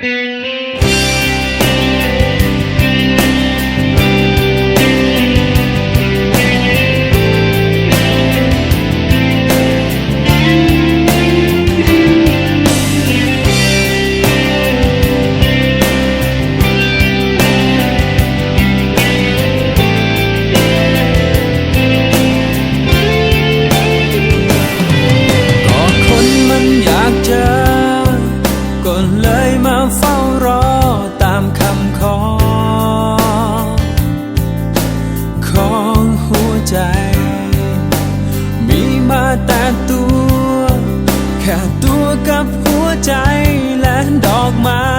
ก็ แต่ตัว แค่ตัวกับหัวใจและดอกไม้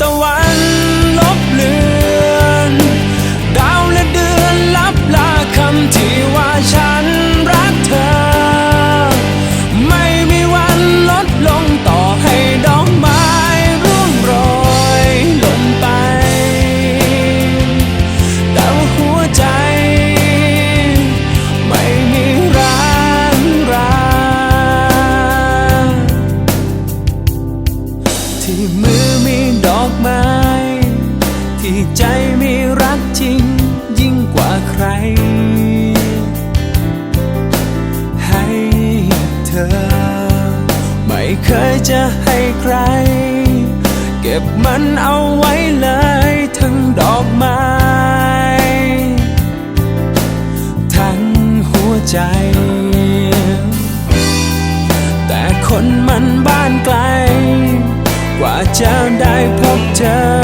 ตะวันลบเลือน ดาวและเดือนลับลาคำที่ว่าฉันรักเธอ ไม่มีวันลดลงต่อให้ดอกไม้ร่วงโรยหล่นไป แต่ว่าหัวใจ ไม่มีร้างราที่มือ อกไม้ที่ใจมีรักจริง ยิ่งกว่าใคร ให้เธอ ไม่เคยจะให้ใคร เก็บมันเอาไว้เลยทั้งดอกไม้ down.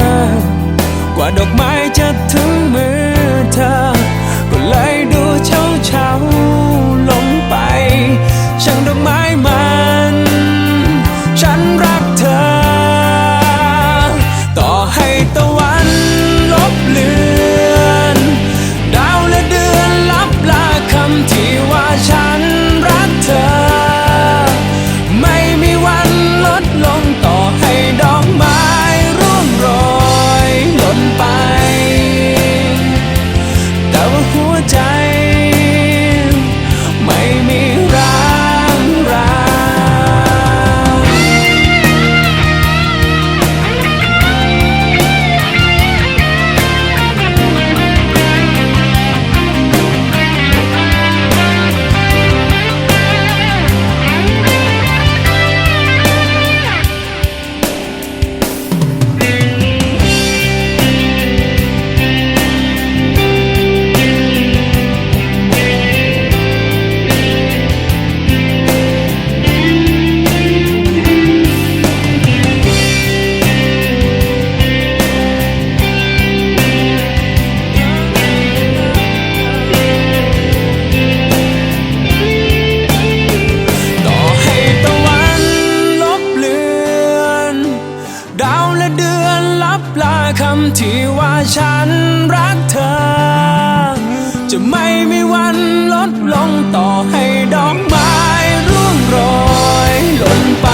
ฉันรักเธอ จะไม่มีวันลดลงต่อให้ดอกไม้ร่วงโรยหล่นไป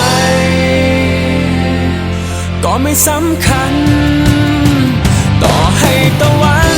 ก็ไม่สำคัญ ต่อให้ตะวัน